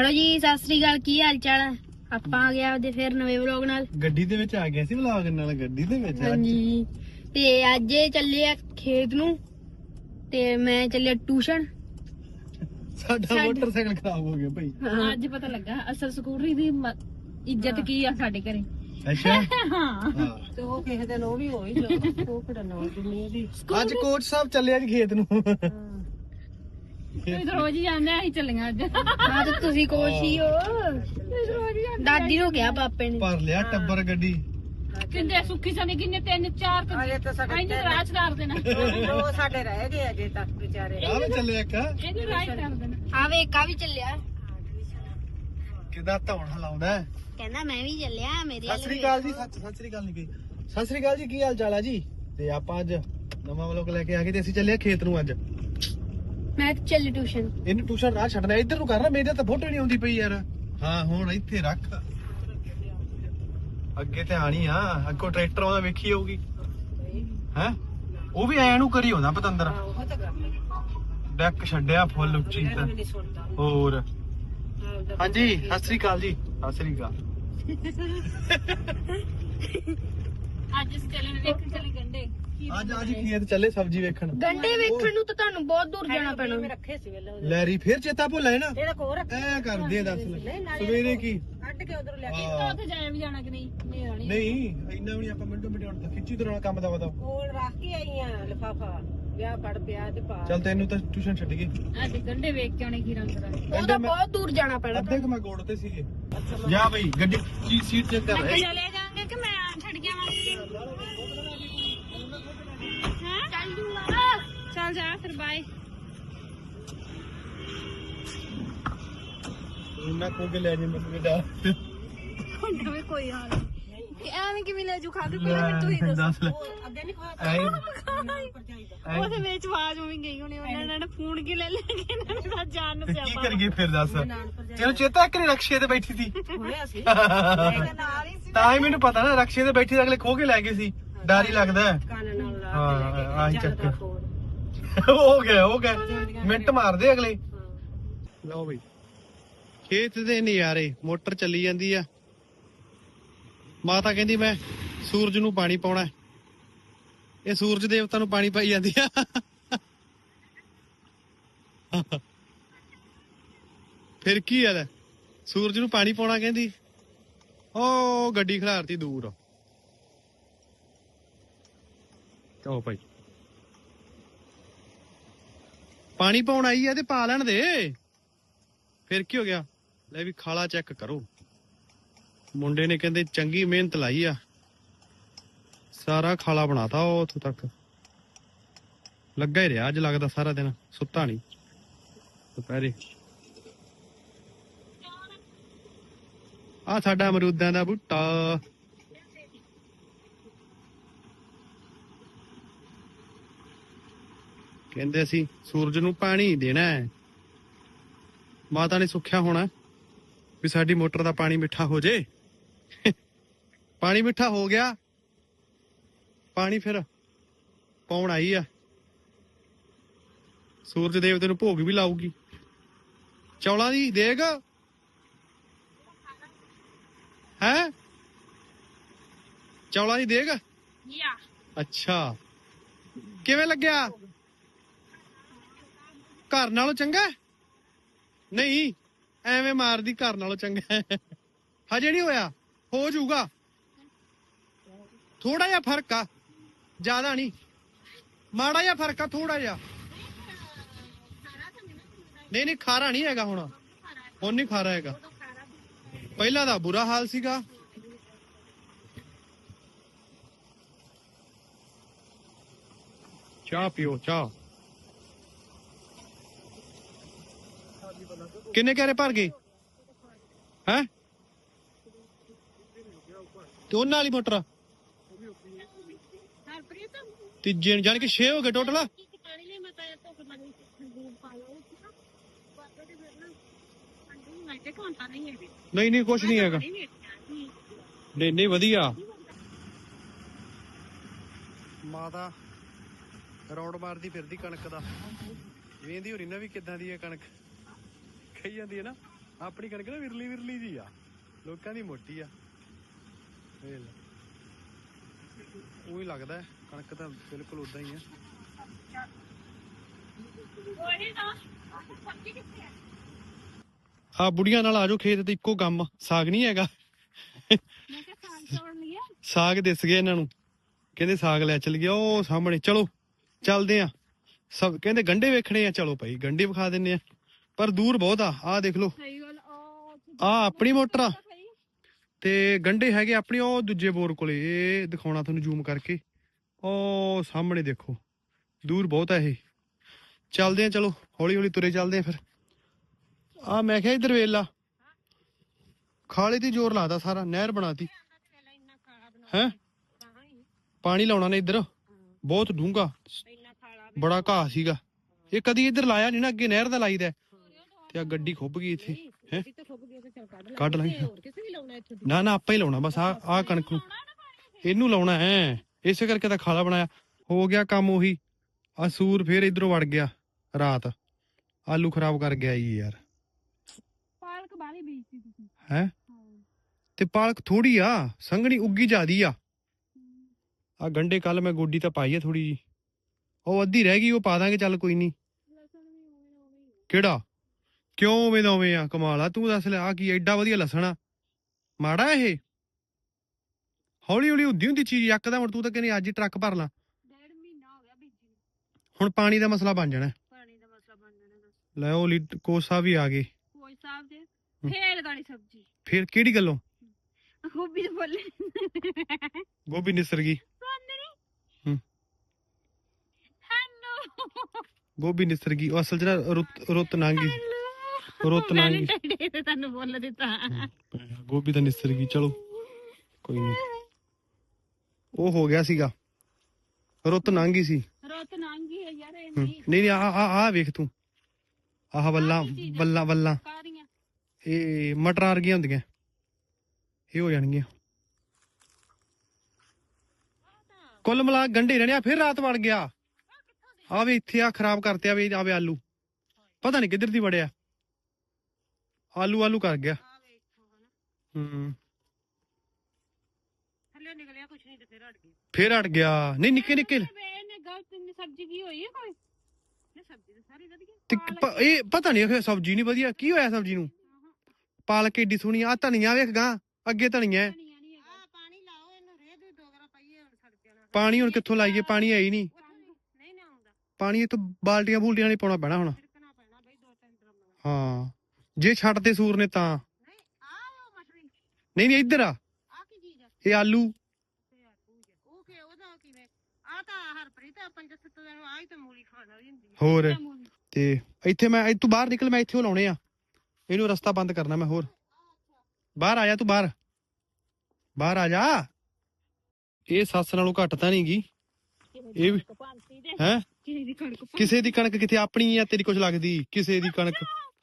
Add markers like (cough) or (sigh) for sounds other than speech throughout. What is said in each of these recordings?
Hello ਜੀ ਸਤਿ ਸ੍ਰੀ ਅਕਾਲ ਕੀ ਹਾਲ ਚਾਲ ਹੈ ਆਪਾਂ ਆ ਗਿਆ ਉਹਦੇ ਫਿਰ ਨਵੇਂ ਵਲੌਗ ਨਾਲ। ਗੱਡੀ ਦੇ ਵਿੱਚ ਆ ਗਿਆ ਸੀ ਵਲੌਗ ਨਾਲ ਗੱਡੀ ਦੇ ਵਿੱਚ ਅੱਜ। ਹਾਂਜੀ। ਤੇ ਅੱਜ ਇਹ ਚੱਲੇ ਆ ਖੇਤ ਨੂੰ ਤੇ ਮੈਂ ਚੱਲਿਆ ਟਿਊਸ਼ਨ। ਸਾਡਾ ਮੋਟਰਸਾਈਕਲ ਖਰਾਬ ਹੋ ਗਿਆ ਭਾਈ। ਅੱਜ ਪਤਾ ਲੱਗਾ ਅਸਲ ਸਕੂਟਰੀ ਦੀ ਇੱਜ਼ਤ ਕੀ ਆ ਸਾਡੇ ਘਰੇ? ਅੱਛਾ। (laughs) ਹਾਂ। ਤੇ ਉਹ ਕਿਸੇ ਦਿਨ ਉਹ ਵੀ ਹੋਈ ਜੋ ਉਹ ਕਿਹੜਾ ਨਾ ਜਿੰਨੀ ਦੀ ਅੱਜ ਕੋਚ ਸਾਹਿਬ ਚੱਲੇ ਅੱਜ ਖੇਤ ਨੂੰ। ਤੁਸੀਂ ਤਾਂ ਰੋਜ਼ ਹੀ ਜਾਂਦੇ ਆ, ਅਸੀਂ ਚੱਲੀਆਂ ਅੱਜ। ਹਾਂ ਤੇ ਤੁਸੀਂ ਕੋਸ਼ ਹੀ ਹੋ। ਤੁਸੀਂ ਰੋਜ਼ ਹੀ ਜਾਂਦੇ ਦਾਦੀ ਨੂੰ ਕਿਹਾ ਪਾਪੇ ਨੇ। ਭਰ ਲਿਆ ਟੱਬਰ ਗੱਡੀ। ਕਿੰਨੇ ਸੁੱਖੀ ਸਨੀ ਕਿੰਨੇ ਤਿੰਨ ਚਾਰ ਤੇ ਅਜੇ ਤਾਂ ਸਾਡੇ ਇਹਨੂੰ ਰਾਹ ਚ ਕਰ ਦੇਣਾ। ਉਹ ਸਾਡੇ ਰਹਿ ਗਏ ਅਜੇ ਤੱਕ ਵਿਚਾਰੇ। ਆ ਵੀ ਚੱਲੇ ਇੱਕ? ਇਹਨੂੰ ਰਾਹ ਚ ਕਰ ਦੇਣਾ। ਆ ਵੇ ਕਾ ਵੀ ਚੱਲਿਆ। ਕਿਦਾਂ ਧੌਣ ਹਲਾਉਂਦਾ ਹੈ। ਕਹਿੰਦਾ ਮੈਂ ਵੀ ਚੱਲਿਆ ਮੇਰੇ ਸਤਿ ਸ੍ਰੀ ਅਕਾਲ ਜੀ ਸਤਿ ਸਤਿ ਸ੍ਰੀ ਅਕਾਲ ਨਹੀਂ ਕਹੀ ਸਤਿ ਸ੍ਰੀ ਅਕਾਲ ਜੀ ਕੀ ਹਾਲ ਚਾਲ ਆ ਜੀ? ਤੇ ਆਪਾਂ ਅੱਜ ਨਵਾਂ ਵਲੋਗ ਲੈ ਕੇ ਆ ਗਏ ਤੇ ਅਸੀਂ ਚੱਲੇ ਆ ਖੇਤ ਨੂੰ ਅੱਜ। ਮੈਂ ਚੱਲੀ ਟਿਊਸ਼ਨ। ਇਹਨੂੰ ਟਿਊਸ਼ਨ ਰਾਹ ਛੱਡਣਾ ਇੱਧਰ ਨੂੰ ਕਰਨਾ ਮੇਰੇ ਤਾਂ ਫੋਟੋ ਨਹੀਂ ਆਉਂਦੀ ਪਈ ਯਾਰ। ਹਾਂ ਹੁਣ ਇੱਥੇ ਰੱਖ। ਅੱਗੇ ਤੇ ਆਣੀ ਆ ਅੱਗੋਂ ਟਰੈਕਟਰ ਆਉਂਦਾ ਵੇਖੀ ਹੋਊਗੀ ਹੈ? ਉਹ ਵੀ ਐ ਨੂੰ ਕਰੀ ਹੁੰਦਾ ਪਤੰਦਰ। ਉਹ ਤਾਂ ਗੱਲ ਡੈਕ ਛੱਡਿਆ ਫੁੱਲ ਉੱਚੀ ਤੇ ਹੋਰ। ਹਾਂਜੀ ਸਤਿ ਸ੍ਰੀ ਅਕਾਲ ਜੀ। ਸਤਿ ਸ੍ਰੀ ਅਕਾਲ। ਅੱਜ ਅਸੀਂ ਚੱਲੇ ਨੇ ਵੇਖਣ ਚੱਲੇ ਗੰਡੇ। ਅੱਜ ਅੱਜ ਖੇਤ ਚੱਲੇ ਸਬਜ਼ੀ ਵੇਖਣ। ਗੰਡੇ ਵੇਖਣ ਨੂੰ ਤਾਂ ਤੁਹਾਨੂੰ ਬਹੁਤ ਦੂਰ ਜਾਣਾ ਪੈਣਾ। ਮੈਂ ਰੱਖੇ ਸੀ ਵੇਲੇ ਉਹਦੇ। ਲੈਰੀ ਫੇਰ ਚੇਤਾ ਭੁੱਲਿਆ ਨਾ? ਜਿਹੜਾ ਕੋ ਰੱਖ ਐ ਕਰਦੇ ਆ ਦੱਸ ਲੈ। ਸਵੇਰੇ ਕੀ? ਕੱਢ ਕੇ ਉਧਰ ਲਿਆ ਹਾਂ। ਉੱਥੇ ਜਾਇਆ ਵੀ ਜਾਣਾ ਕਿ ਨਹੀਂ? ਨਹੀਂ ਆਣੀ ਨਹੀਂ ਇੰਨਾ ਵੀ ਨੀ ਆਪਾਂ ਮਿੰਟੋ ਮਿੰਟ ਹੁਣ ਤਾਂ ਖਿੱਚੀ ਤੁਰਨਾ ਕੰਮ ਦਾ ਵਦਾ ਕੋਲ ਰੱਖ ਕੇ ਆਈਆਂ ਲਫਾਫਾ। ਵਿਆਹ ਫੜ ਪਿਆ ਤੇ ਪਾ। ਚੱਲ ਤੈਨੂੰ ਤਾਂ ਟਿਊਸ਼ਨ ਛੱਡ ਗਈ। ਅੱਜ ਗੰਡੇ ਵੇਖ ਕੇ ਆਉਣੇ ਕੀ ਰੰਗ ਦਾ। ਉਹ ਤਾਂ ਬਹੁਤ ਦੂਰ ਜਾਣਾ ਪੈਣਾ ਅੱਧੇ ਕੁ ਮੈਂ ਗੋੜ ਤੇ ਸੀਗੇ ਜਾ ਬਈ ਗੱਡੀ ਸੀਟ ਚੈੱਕ ਕਰ। ਰਹੀ ਚਲੇ ਜਾਾਂਗੇ ਕਿ ਮੈਂ ਛੱਡ ਗਿਆ ਹਾਂ ਚੱਲ ਜੂਗਾ ਚੱਲ ਜਾ ਫਿਰ ਬਾਏ ਉਹਨਾਂ ਕੋ ਕੇ ਲੈ ਜੇ। ਮੈਨੂੰ ਬੇਟਾ ਕੋਈ ਹਾਲ ਐਵੇਂ ਕਿਵੇਂ ਲੈ ਜੂ ਖਾ ਕੇ ਦੱਸ। ਲੈ। ਉਹ ਅੱਗੇ ਨਹੀਂ ਜਾਈਦਾ ਉਹਦੇ ਵਿੱਚ ਆਵਾਜ਼ ਉਵੇਂ ਗਈ ਹੋਣੀ ਉਹਨਾਂ ਨੇ ਫੋਨ ਕੀ ਲੈ ਇਹਨਾਂ ਤਾਂ ਕੀ ਕਰੀਏ ਫਿਰ ਦੱਸ। ਤੈਨੂੰ ਚੇਤਾ ਕਿ ਰਕਸ਼ੇ ਤੇ ਬੈਠੀ ਸੀ। ਹੋਇਆ ਸੀ। ਮੈਂ ਕਿਹਾ ਨਾਲ ਹੀ ਸੀ। ਤਾਂ ਹੀ ਮੈਨੂੰ ਪਤਾ ਨਾ ਰਕਸ਼ੇ ਤੇ ਬੈਠੀ ਤਾਂ ਅਗਲੇ ਖੋ ਕੇ ਲੈ ਗਏ ਸੀ। ਡਰ ਹੀ ਲੱਗਦਾ। ਹੈ। ਲਾ ਹਾਂ, ਲੈ ਆਹੀ ਚੱਕਰ। ਹੋ ਗਿਆ ਹੋ ਗਿਆ ਮਿੰਟ ਮਾਰਦੇ ਅਗਲੇ। ਲਓ ਬਈ। ਖੇਤ ਦੇ ਨਜ਼ਾਰੇ ਮੋਟਰ ਚੱਲੀ ਜਾਂਦੀ ਆ। ਮਾਤਾ ਕਹਿੰਦੀ ਮੈਂ ਸੂਰਜ ਨੂੰ ਪਾਣੀ ਪਾਉਣਾ। ਇਹ ਸੂਰਜ ਦੇਵਤਾ ਨੂੰ ਪਾਣੀ ਪਾਈ ਜਾਂਦੀ ਆ। ਫਿਰ ਕੀ ਆ ਲੈ ਸੂਰਜ ਨੂੰ ਪਾਣੀ ਪਾਉਣਾ ਕਹਿੰਦੀ। ਓ ਗੱਡੀ ਖਿਲਾਰਤੀ ਦੂਰ। ਓ ਭਾਈ। ਪਾਣੀ ਪਾਉਣ ਆਈ ਆ ਤੇ ਪਾ ਲੈਣ ਦੇ। ਫਿਰ ਕੀ ਹੋ ਗਿਆ? ਲੈ ਵੀ ਖਾਲਾ ਚੈੱਕ ਕਰੋ। ਮੁੰਡੇ ਨੇ ਕਹਿੰਦੇ ਚੰਗੀ ਮਿਹਨਤ ਲਾਈ ਆ। ਸਾਰਾ ਖਾਲਾ ਬਣਾਤਾ ਉਹ ਉੱਥੋਂ ਤੱਕ। ਲੱਗਾ ਹੀ ਰਿਹਾ ਅੱਜ ਲੱਗਦਾ ਸਾਰਾ ਦਿਨ, ਸੁੱਤਾ ਨਹੀਂ। ਦੁਪਹਿਰੇ। ਆ ਸਾਡਾ ਅਮਰੂਦਾਂ ਦਾ ਬੂਟਾ। ਕਹਿੰਦੇ ਅਸੀਂ ਸੂਰਜ ਨੂੰ ਪਾਣੀ ਦੇਣਾ ਹੈ। ਮਾਤਾ ਨੇ ਸੁੱਖਿਆ ਹੋਣਾ ਵੀ ਸਾਡੀ ਮੋਟਰ ਦਾ ਪਾਣੀ ਮਿੱਠਾ ਹੋ ਜੇ। ਪਾਣੀ ਮਿੱਠਾ ਹੋ ਗਿਆ। ਪਾਣੀ ਫਿਰ ਪਾਉਣ ਆਈ ਆ। ਸੂਰਜ ਦੇਵਤੇ ਨੂੰ ਭੋਗ ਵੀ ਲਾਊਗੀ। ਚੌਲਾਂ ਦੀ ਦੇਗ। ਹੈ? ਚੌਲਾਂ ਦੀ ਦੇਗ? ਯਾ। ਅੱਛਾ। ਕਿਵੇਂ ਲੱਗਿਆ? ਘਰ ਨਾਲੋਂ ਚੰਗਾ? ਨਹੀਂ, ਐਵੇਂ ਮਾਰਦੀ ਘਰ ਨਾਲੋਂ ਚੰਗਾ। ਹਜੇ ਨਹੀਂ ਹੋਇਆ, ਹੋ ਜਾਊਗਾ। ਥੋੜਾ ਜਿਹਾ ਫ਼ਰਕ ਆ, ਜ਼ਿਆਦਾ ਨਹੀਂ। ਮਾੜਾ ਜਿਹਾ ਫ਼ਰਕ ਆ ਥੋੜਾ ਜਿਹਾ। ਨਹੀਂ ਨਹੀਂ, ਖਾਰਾ ਨਹੀਂ ਹੈਗਾ ਹੁਣ। ਹੁਣ ਨਹੀਂ ਖਾਰਾ ਹੈਗਾ। ਪਹਿਲਾਂ ਦਾ ਬੁਰਾ ਹਾਲ ਸੀਗਾ। ਚਾਹ ਪੀਓ, ਚਾਹ। ਕਿੰਨੇ ਕਹਿਰੇ ਭਰ ਗਏ ਹੈ? ਤੇ ਉਹਨਾਂ ਵਾਲੀ ਮੋਟਰ ਤੀਜੇ ਨੂੰ ਜਾਣੀ ਕਿ 6 ਹੋ ਗਏ ਟੋਟਲ ਨਹੀਂ ਨਹੀਂ ਕੁਝ ਨਹੀਂ ਹੈਗਾ। ਨਹੀਂ ਨਹੀਂ ਵਧੀਆ। ਮਾਤਾ ਰੌਂਡ ਮਾਰਦੀ ਫਿਰਦੀ ਕਣਕ ਦਾ। ਵੇਂਦੀ ਹੋਰੀ ਨਾ ਵੀ ਕਿੱਦਾਂ ਦੀ ਹੈ ਕਣਕ? ਕਹੀ ਜਾਂਦੀ ਹੈ ਨਾ ਆਪਣੀ ਕਣਕ ਨਾ ਵਿਰਲੀ ਵਿਰਲੀ ਜੀ ਆ ਲੋਕਾਂ ਦੀ ਮੋਟੀ ਆ। ਵੇਖ ਲੈ। ਉਹੀ ਲੱਗਦਾ ਕਣਕ ਤਾਂ ਬਿਲਕੁਲ ਉਦਾਂ ਹੀ ਆ। ਆ ਬੁੜੀਆਂ ਨਾਲ ਆਜੋ ਖੇਤ ਤੇ ਇੱਕੋ ਕੰਮ ਸਾਗ ਨਹੀਂ ਹੈਗਾ। ਸਾਗ ਦਿਸ ਗਿਆ ਇਹਨਾਂ ਨੂੰ। ਕਹਿੰਦੇ ਸਾਗ ਲੈ ਚੱਲ ਗਿਆ ਉਹ ਸਾਹਮਣੇ ਚਲੋ ਚੱਲਦੇ ਆ। ਸਭ ਕਹਿੰਦੇ ਗੰਡੇ ਵੇਖਣੇ ਆ ਚਲੋ ਭਾਈ ਗੰਡੇ ਵਿਖਾ ਦਿੰਨੇ ਆ। ਪਰ ਦੂਰ ਬਹੁਤ ਆ ਆ ਦੇਖ ਲਓ। ਸਹੀ ਗੱਲ ਆ ਆਪਣੀ ਮੋਟਰ ਆ। ਤੇ ਗੰਡੇ ਹੈਗੇ ਆਪਣੀ ਉਹ ਦੂਜੇ ਬੋਰ ਕੋਲੇ ਇਹ ਦਿਖਾਉਣਾ ਤੁਹਾਨੂੰ ਜ਼ੂਮ ਕਰਕੇ। ਉਹ ਸਾਹਮਣੇ ਦੇਖੋ ਦੂਰ ਬਹੁਤ ਆ ਇਹ। ਚੱਲਦੇ ਆ ਚਲੋ ਹੌਲੀ ਹੌਲੀ ਤੁਰੇ ਚੱਲਦੇ ਆ ਫਿਰ। ਆ ਮੈਂ ਕਿਹਾ ਇਧਰ ਵੇਲਾ ਖਾਲੇ ਤੇ ਜ਼ੋਰ ਲਾਦਾ ਸਾਰਾ ਨਹਿਰ ਬਣਾਤੀ। ਹੈ? ਪਾਣੀ ਲਾਉਣਾ ਨੇ ਇੱਧਰ। ਬਹੁਤ ਖਾਲਾ ਬੜਾ ਘਾਹ ਸੀਗਾ। ਇਹ ਕਦੀ ਇੱਧਰ ਲਾਇਆ ਨਹੀਂ ਨਾ ਅੱਗੇ ਨਹਿਰ ਦਾ ਲਾਈਦਾ। ਤੇ ਆ ਗੱਡੀ ਖੁੱਭ ਗਈ ਇੱਥੇ ਹੈ? ਕੱਢ ਲਾਂਗੇ। ਹੋਰ ਕਿਸੇ ਵੀ ਲਾਉਣਾ ਇੱਥੇ ਨਾ ਨਾ ਆਪਾਂ ਹੀ ਲਾਉਣਾ ਬਸ ਆ ਆ ਕਣਕ ਨੂੰ। ਇਹਨੂੰ ਲਾਉਣਾ ਹੈ। ਇਸੇ ਕਰਕੇ ਤਾਂ ਖਾਲਾ ਬਣਾਇਆ। ਹੋ ਗਿਆ ਕੰਮ ਉਹੀ। ਆ ਸੂਰ ਫੇਰ ਇਧਰੋਂ ਵੜ ਗਿਆ ਰਾਤ। ਆਲੂ ਖਰਾਬ ਕਰ ਗਿਆ ਯਾਰ। ਪਾਲਕ ਬਾਲੀ ਬੀਜਤੀ ਤੁਸੀਂ। ਹੈ? ਤੇ ਪਾਲਕ ਥੋੜੀ ਆ ਸੰਘਣੀ ਉੱਗੀ ਜਾਦੀ ਆ। ਆ ਗੰਡੇ ਕੱਲ ਮੈਂ ਗੋਡੀ ਤਾਂ ਪਾਈ ਆ ਥੋੜੀ ਜੀ ਉਹ ਅੱਧੀ ਰਹਿ ਗਈ ਉਹ ਪਾ ਦਾਂਗੇ ਚੱਲ ਕੋਈ ਨਹੀਂ। ਕਿਹੜਾ? ਕਿਉਂ ਉਵੇਂ ਦਾ ਉਵੇਂ ਆ? ਕਮਾਲ ਆ ਤੂੰ ਦੱਸ ਲੈ ਆ ਕੀ ਐਡਾ ਵਧੀਆ ਲਸਣ ਆ। ਮਾੜਾ ਇਹ? ਹੌਲੀ ਹੌਲੀ ਹੁੰਦੀ ਹੁੰਦੀ ਚੀਜ਼ ਯਕਦਮ ਹੁਣ ਤੂੰ ਤਾਂ ਕਹਿੰਦੀ ਅੱਜ ਹੀ ਟਰੱਕ ਭਰ ਲਾ। ਡੇਢ ਮਹੀਨਾ ਹੋ ਗਿਆ ਬੀਜੀ ਨੂੰ। ਹੁਣ ਪਾਣੀ ਦਾ ਮਸਲਾ ਬਣ ਜਾਣਾ। ਪਾਣੀ ਦਾ ਮਸਲਾ ਬਣ ਜਾਣਾ ਦੱਸ ਲੈ ਉਹ ਲੀ- ਕੋਸਾ ਵੀ ਆ ਗਏ। ਕੋਈ ਸਾਹਿਬ ਦੇ ਫੇਰ ਸਬਜ਼ੀ। ਫਿਰ ਕਿਹੜੀ ਗੱਲੋਂ? ਗੋਭੀ ਦੇ ਬੋਲੇ। ਗੋਭੀ ਨਿਸਰ ਗਈ। ਹੂੰ। ਹੈਲੋ। ਗੋਭੀ ਨਿਸਰ ਗਈ ਉਹ ਅਸਲ ਨਾ ਰੁੱਤ ਰੁੱਤ ਲੰਘ ਰੁੱਤ ਟੱਡੇ ਤੇ ਤੁਹਾਨੂੰ ਬੋਲ ਦਿੱਤਾ। ਗੋਭੀ ਤਾਂ ਨਿਸਰ ਗਈ ਚਲੋ। ਕੋਈ ਨਹੀਂ ਉਹ ਹੋ ਗਿਆ ਸੀਗਾ। ਰੁੱਤ ਗਈ ਸੀ। ਰੋਤ ਨਾਂਗੀ ਹੈ ਯਾਰ ਇਹ। ਨਹੀਂ ਨਹੀਂ ਆ ਆ ਆ ਵੇਖ ਤੂੰ। ਆਹ ਵੱਲਾਂ ਵੱਲਾਂ ਵੱਲਾਂ। ਇਹ ਮਟਰ ਵਰਗੀਆਂ ਹੁੰਦੀਆਂ। ਇਹ ਹੋ ਜਾਣਗੀਆਂ। ਕੁੱਲ ਮਿਲਾ ਗੰਢੇ ਰਹਿਣੇ ਆ ਫਿਰ ਰਾਤ ਵੜ ਗਿਆ। ਆ ਵੇ ਇੱਥੇ ਆ ਖਰਾਬ ਕਰਤੇ ਆ ਵੇ ਆਵੇ ਆਲੂ। ਪਤਾ ਨਹੀਂ ਕਿੱਧਰ ਦੀ ਵੜਿਆ। ਆਲੂ ਆਲੂ ਕਰ ਗਿਆ। ਆ ਵੇਖੋ ਹਨਾ। ਹੂੰ। ਥੱਲੇ ਨਿਕਲਿਆ ਕੁਛ ਨਹੀਂ ਤੇ ਫਿਰ ਹਟ ਗਈ ਫਿਰ ਅੜ ਗਿਆ। ਨਹੀਂ ਨਿੱਕੇ ਨਿੱਕੇ। ਵੇ ਨੇ ਗਲਤ ਨੇ ਸਬਜ਼ੀ ਕੀ ਹੋਈ ਹੈ ਕੋਈ? ਇਹ ਸਬਜ਼ੀ ਤਾਂ ਸਾਰੀ ਵਧੀਆ। ਤੇ ਪ- ਇਹ ਪਤਾ ਨਹੀਂ ਸਬਜ਼ੀ ਨਹੀਂ ਵਧੀਆ। ਕੀ ਹੋਇਆ ਸਬਜ਼ੀ ਨੂੰ? ਪਾਲਕ ਏਡੀ ਸੋਹਣੀ ਆ। ਧਨੀਆ ਵੇਖ ਗਾ ਅੱਗੇ ਧਨੀਆ ਹੈ। ਧਨੀਆ ਨਹੀਂ ਹੈਗਾ। ਆ ਪਾਣੀ ਲਾਓ ਇਹਨੂੰ ਰੇਹ ਦੇ ਦੋ ਗਰਾ ਪਾਈਏ ਹੁਣ ਸੜ ਜਾਣਾ। ਪਾਣੀ ਹੁਣ ਕਿੱਥੋਂ ਲਾਈਏ? ਪਾਣੀ ਹੈ ਹੀ ਨਹੀਂ। ਨਹੀਂ ਨਾ ਆਉਂਦਾ। ਪਾਣੀ ਇੱਥੋਂ ਬਾਲਟੀਆਂ ਬੂਲਟੀਆਂ ਨਹੀਂ ਪਾਉਣਾ ਪੈਣਾ ਹੁਣ। ਛਿੜਕਣਾ ਪੈਣਾ ਬਈ ਦੋ ਤਿੰਨ ਡਰਮ ਨਾਲ। ਹਾਂ। ਜੇ ਛੱਡਦੇ ਸੂਰ ਨੇ ਤਾਂ। ਨਹੀਂ ਆ ਨਹੀਂ, ਇੱਧਰ ਆ। ਇਹ ਆਲੂ। ਹੋਰ। ਤੇ ਇੱਥੇ ਮੈਂ ਇੱਥੋਂ ਬਾਹਰ ਨਿਕਲ, ਮੈਂ ਇੱਥੇ ਉਹ ਲਾਉਣੇ ਆ। ਇਹਨੂੰ ਰਸਤਾ ਬੰਦ ਕਰਨਾ ਮੈਂ, ਹੋਰ। ਬਾਹਰ ਆ ਜਾ ਤੂੰ, ਬਾਹਰ। ਬਾਹਰ ਆ ਜਾ। ਇਹ ਸੱਸ ਨਾਲੋਂ ਘੱਟ ਤਾਂ ਨਹੀਂ ਗਈ ਇਹ ਹੈ? ਕਿਸੇ ਦੀ ਕਣਕ ਕਿਸੇ ਦੀ ਕਣਕ ਕਿਤੇ ਆਪਣੀ ਆ, ਤੇਰੀ ਕੁਛ ਲੱਗਦੀ। ਕਿਸੇ ਦੀ ਕਣਕ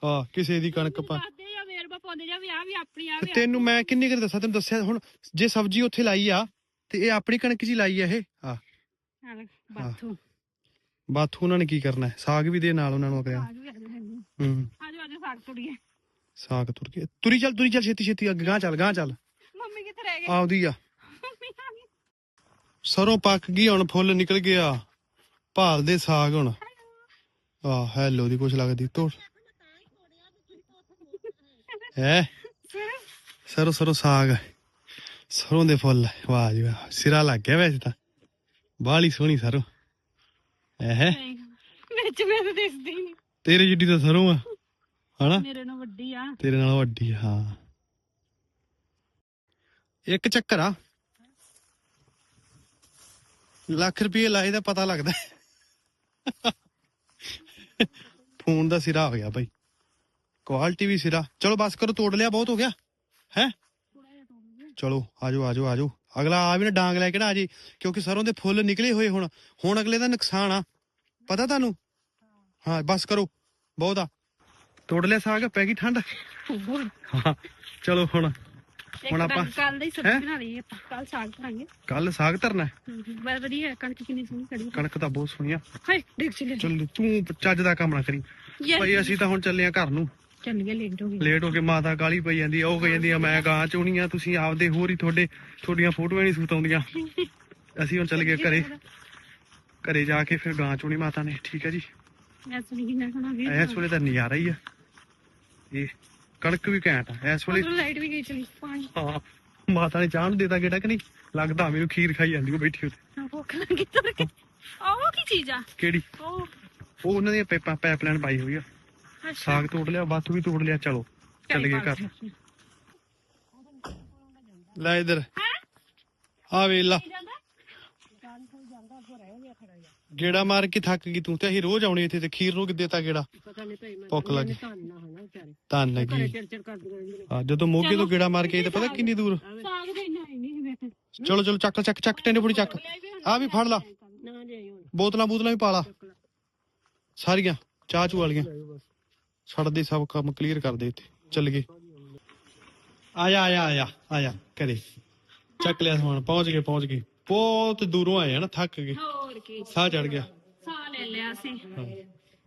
ਆ ਕਿਸੇ ਦੀ ਕਣਕ ਪਾ ਪਾਦੇ ਜਾਂ ਵੇਰਵਾ ਪਾਉਂਦੇ ਜਾਂ ਵੀ ਆ ਵੀ ਆਪਣੀ ਆ ਤੇ ਵੀ ਤੈਨੂੰ ਮੈਂ ਕਿੰਨੀ ਵਾਰ ਦੱਸਾਂ ਤੈਨੂੰ ਦੱਸਿਆ ਹੁਣ ਜੇ ਸਬਜ਼ੀ ਉੱਥੇ ਲਾਈ ਆ ਤੇ ਇਹ ਆਪਣੀ ਕਣਕ 'ਚ ਹੀ ਲਾਈ ਆ ਇਹ। ਆ ਬਾਥੂ। ਬਾਥੂ ਉਹਨਾਂ ਨੇ ਕੀ ਕਰਨਾ ਹੈ? ਸਾਗ ਵੀ ਦੇ ਨਾਲ ਉਹਨਾਂ ਨੂੰ ਅਗਲਿਆਂ ਨੂੰ। ਆ ਵੀ ਆ ਜਾਓ ਹੂੰ। ਆ ਜਾਓ ਸਾਗ ਤੁੜੀਏ ਸਾਗ ਤੁਰ ਕੇ ਤੁਰੀ ਚੱਲ ਤੁਰੀ ਚੱਲ ਛੇਤੀ ਛੇਤੀ ਅੱਗੇ ਗਾਂ ਚੱਲ ਗਾਂ ਚੱਲ। ਮੰਮੀ ਕਿੱਥੇ ਰਹਿ ਗਏ? ਆਉਦੀ ਆ। ਗਈ। ਸਰੋਂ ਪੱਕ ਗਈ ਹੁਣ ਫੁੱਲ ਨਿਕਲ ਗਿਆ। ਭਾਲ ਦੇ ਸਾਗ ਹੁਣ। ਆ ਹੈਲੋ ਦੀ ਕੁਛ ਲੱਗਦੀ ਤੋੜ ਹੈ ਸਰੋਂ ਸਰੋਂ ਸਾਗ। ਸਰੋਂ ਦੇ ਫੁੱਲ। ਵਾਹ ਜੀ ਵਾਹ। ਸਿਰਾ ਲੱਗ ਗਿਆ ਵੈਸੇ ਤਾਂ। ਬਾਹਲੀ ਸੋਹਣੀ ਸਰੋਂ। ਹੈ ਵਿੱਚ ਮੈਂ ਤਾਂ ਦਿਸਦੀ ਨਹੀਂ ਤੇਰੇ ਜਿੱਡੀ ਤਾਂ ਸਰੋਂ ਆ। ਹਨਾ? ਮੇਰੇ ਨਾਲ ਵੱਡੀ ਆ। ਤੇਰੇ ਨਾਲੋਂ ਵੱਡੀ ਹਾਂ। ਇੱਕ ਚੱਕਰ ਆ। ਲੱਖ ਰੁਪਏ ਲਾਏ ਦਾ ਪਤਾ ਲੱਗਦਾ। ਫੋਨ ਦਾ ਸਿਰਾ ਹੋ ਗਿਆ ਬਾਈ। ਕੁਆਲਿਟੀ ਵੀ ਸਿਰਾ। ਚਲੋ ਬਸ ਕਰੋ ਤੋੜ ਲਿਆ ਬਹੁਤ ਹੋ ਗਿਆ। ਹੈ? ਚਲੋ ਆਜੋ ਆਜੋ ਆਜੋ। ਅਗਲਾ ਆ ਵੀ ਨਾ ਡਾਂਗ ਲੈ ਕੇ ਨਾ ਆਜੇ ਕਿਉਂਕਿ ਸਰੋਂ ਦੇ ਫੁੱਲ ਨਿਕਲੇ ਹੋਏ ਹੁਣ। ਹੁਣ ਅਗਲੇ ਦਾ ਨੁਕਸਾਨ ਆ। ਪਤਾ ਤੁਹਾਨੂੰ? ਹਾਂ ਬਸ ਕਰੋ। ਬਹੁਤ ਆ। ਤੋੜ ਲਿਆ ਸਾਗ ਪੈ ਗਈ ਠੰਡ। ਹਾਂ ਚਲੋ ਹੁਣ ਹੁਣ ਆਪਾਂ- ਕੱਲ ਦੀ? ਸਬਜ਼ੀ ਬਣਾ ਲਈ ਆਪਾਂ ਕੱਲ ਸਾਗ ਬਣਾਂਗੇ। ਕੱਲ ਸਾਗ ਧਰਨਾ ਹੈ। ਬੜਾ ਵਧੀਆ ਕਣਕ ਕਿੰਨੀ ਸੋਹਣੀ ਖੜੀ ਕਣਕ ਤਾਂ ਬਹੁਤ ਸੋਹਣੀ ਆ। ਹਾਏ ਦੇਖ ਚਲੇ ਚੱਲ ਤੂੰ ਚੱਜ ਦਾ ਕੰਮ ਨਾ ਕਰੀ। ਭਾਈ ਅਸੀਂ ਤਾਂ ਹੁਣ ਚੱਲੇ ਆ ਘਰ ਨੂੰ। ਚੱਲ ਗਿਆ ਲੇਟ ਹੋ ਗਈ ਲੇਟ ਹੋ ਕੇ ਮਾਤਾ ਕਾਲੀ ਪਈ ਜਾਂਦੀ ਆ ਉਹ ਕਹੀ ਜਾਂਦੀ ਆ ਮੈਂ ਗਾਂ ਚੋਣੀ ਆ ਤੁਸੀਂ ਆਪਦੇ ਹੋਰ ਹੀ ਤੁਹਾਡੇ ਤੁਹਾਡੀਆਂ ਫੋਟੋਆਂ ਨਹੀਂ ਸੂਤ ਆਉਂਦੀਆਂ। ਅਸੀਂ ਹੁਣ ਚੱਲ ਗਏ ਘਰੇ। ਘਰੇ ਜਾ ਕੇ ਫਿਰ ਗਾਂ ਚੋਣੀ ਮਾਤਾ ਨੇ ਠੀਕ ਹੈ ਜੀ? ਐਸ ਨਹੀਂ ਕਿੰਨਾ ਖਾਣਾ ਵੀ ਇਸ ਵੇਲੇ ਤਾਂ ਨਜ਼ਾਰਾ ਹੀ ਆ। ਇਹ ਕਣਕ ਵੀ ਘੈਂਟ ਆ ਇਸ ਵੇਲੇ ਲਾਈਟ ਵੀ ਗਈ ਚਲੀ ਪਾਣੀ। ਹਾਂ ਮਾਤਾ ਨੇ ਚਾਹ ਨੂੰ ਦੇਤਾ ਕਿਹੜਾ ਕਿ ਨਹੀਂ? ਲੱਗਦਾ ਮੈਨੂੰ ਖੀਰ ਖਾਈ ਜਾਂਦੀ ਉਹ ਬੈਠੀ ਉੱਤੇ ਭੁੱਖ ਲੱਗੀ ਤੁਰ ਕੇ ਉਹ ਕੀ ਚੀਜ਼ ਆ? ਕਿਹੜੀ? ਉਹ ਉਹ ਉਹਨਾਂ ਦੀਆਂ ਪੈਪਾਂ ਪਾਈਪਲਾਈਨ ਪਾਈ ਹੋਈ ਆ। ਸਾਗ ਤੋੜ ਲਿਆ ਬਾਥੂ ਵੀ ਤੋੜ ਲਿਆ ਚਲੋ ਚੱਲ ਗਏ ਘਰ। ਲੈ ਇਧਰ। ਆ ਵੇਲਾ ਗੇੜਾ ਮਾਰ ਕੇ ਥੱਕ ਗਈ ਤੂੰ ਤੇ ਅਸੀਂ ਰੋਜ਼ ਆਉਣੇ ਇੱਥੇ ਤੇ ਖੀਰ ਨੂੰ ਕਿੱਦੇ ਤਾ ਗੇੜਾ? ਪਤਾ ਨਹੀਂ ਭਾਈ ਮੈਂ ਭੁੱਖ ਲੱਗੀ। ਧੰਨ ਲੱਗੀ ਚਿਰ ਚਿਰ ਕਰਦੀਆਂ ਰਹਿੰਦੀਆਂ ਆ ਜਦੋਂ ਮੋਗੇ ਤੋਂ ਗੇੜਾ ਮਾਰ ਕੇ ਆਈ ਤਾਂ ਪਤਾ ਕਿੰਨੀ ਦੂਰ? ਸਾਗ ਦੇ ਇੰਨਾ ਹੀ ਨਹੀਂ ਵੇਖ ਚਲੋ ਚਲੋ ਚੱਕ ਚੱਕ ਚੱਕ ਟੈਂਡੇ ਪੂਰੀ ਚੱਕ। ਆ ਵੀ ਫੜ ਲਾ। ਨਾ ਜੇ ਹੁਣ। ਬੋਤਲਾਂ ਬੋਤਲਾਂ ਵੀ ਪਾ ਲਾ। ਸਾਰੀਆਂ ਚਾਹ ਚੂ ਵਾਲੀਆਂ। ਛੱਡ ਦੇ ਸਭ ਕੰਮ ਕਲੀਅਰ ਕਰ ਦੇ ਇੱਥੇ। ਚੱਲ ਗਏ। ਆ ਜਾ ਆ ਜਾ ਆ ਜਾ ਆ ਜਾ ਕਰੇ ਚੱਕ ਲਿਆ ਸਮਾਨ ਪਹੁੰਚ ਗਏ ਪਹੁੰਚ ਗਏ। ਬਹੁਤ ਦੂਰੋਂ ਆਏ ਆ ਨਾ ਥੱਕ ਗਏ। ਹੋਰ ਕੀ। ਸਾਹ ਚੜ ਗਿਆ। ਸਾਹ ਲੈ ਲਿਆ ਸੀ।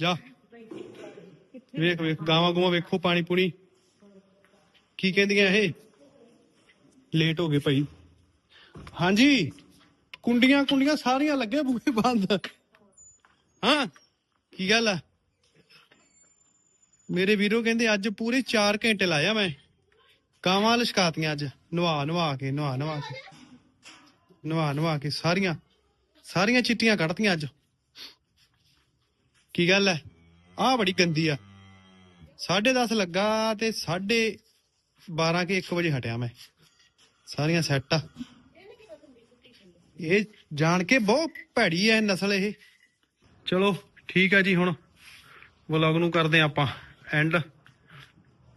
ਜਾ। ਵੇਖ ਵੇਖ ਗਾਵਾਂ ਗੂਆਂ ਵੇਖੋ ਪਾਣੀ ਪੂਣੀ। ਕੀ ਕਹਿੰਦੀਆਂ ਇਹ? ਲੇਟ ਹੋ ਗਏ ਭਾਈ। ਹਾਂਜੀ। ਕੁੰਡੀਆਂ ਕੁੰਡੀਆਂ ਸਾਰੀਆਂ ਲੱਗੇ ਬੂਹੇ ਬੰਦ। ਹਾਂ। ਕੀ ਗੱਲ ਆ? ਮੇਰੇ ਵੀਰੋ ਕਹਿੰਦੇ ਅੱਜ ਪੂਰੇ 4 ਘੰਟੇ ਲਾਇਆ ਮੈਂ। ਗਾਵਾਂ ਲਸ਼ਕਾਤੀਆਂ ਅੱਜ। ਨਵਾ ਨਵਾ ਕੇ, ਨਵਾ ਨਵਾ ਕੇ। ਨਵਾ ਨਵਾ ਕੇ ਸਾਰੀਆਂ ਸਾਰੀਆਂ ਚਿੱਟੀਆਂ ਕੱਢਤੀਆਂ ਅੱਜ। ਕੀ ਗੱਲ ਹੈ ਆਹ ਬੜੀ ਗੰਦੀ ਆ। 10:30 ਲੱਗਾ ਤੇ 12:30 ਕੇ 1 ਵਜੇ ਹਟਿਆ ਮੈਂ। ਸਾਰੀਆਂ ਸੈੱਟ ਆ। ਇਹ ਜਾਣ ਕੇ ਬਹੁਤ ਭੈੜੀ ਐ ਨਸਲ ਇਹ। ਚਲੋ, ਠੀਕ ਆ ਜੀ ਹੁਣ। ਵਲੌਗ ਨੂੰ ਕਰਦੇ ਆ ਆਪਾਂ। ਐਂਡ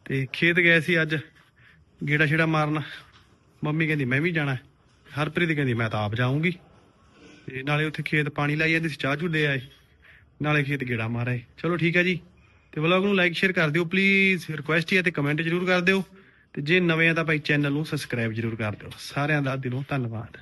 ਤੇ ਖੇਤ ਗਏ ਸੀ ਅੱਜ। ਗੇੜਾ ਛੇੜਾ ਮਾਰਨ। ਮੰਮੀ ਕਹਿੰਦੀ, ਮੈਂ ਵੀ ਜਾਣਾ ਹਰਪ੍ਰੀਤ ਕਹਿੰਦੀ, ਮੈਂ ਤਾਂ ਆਪ ਜਾਊਂਗੀ। ਤੇ ਨਾਲੇ ਉੱਥੇ ਖੇਤ ਪਾਣੀ ਲਾਈ ਜਾਂਦੇ ਸੀ, ਚਾਹ ਚੂ ਦੇ ਆਏ। ਨਾਲੇ ਖੇਤ ਗੇੜਾ ਮਾਰੇ ਚਲੋ ਠੀਕ ਹੈ ਜੀ। ਤੇ ਵਲੌਗ ਨੂੰ ਲਾਈਕ ਸ਼ੇਅਰ ਕਰ ਦਿਓ ਪਲੀਜ਼ ਰਿਕੁਐਸਟ ਹੀ ਹੈ ਤੇ ਕਮੈਂਟ ਜਰੂਰ ਕਰ ਦਿਓ। ਤੇ ਜੇ ਨਵੇਂ ਆ ਤਾਂ ਭਾਈ ਚੈਨਲ ਨੂੰ ਸਬਸਕ੍ਰਾਈਬ ਜਰੂਰ ਕਰ ਦਿਓ। ਸਾਰਿਆਂ ਦਾ ਦਿਲੋਂ ਧੰਨਵਾਦ।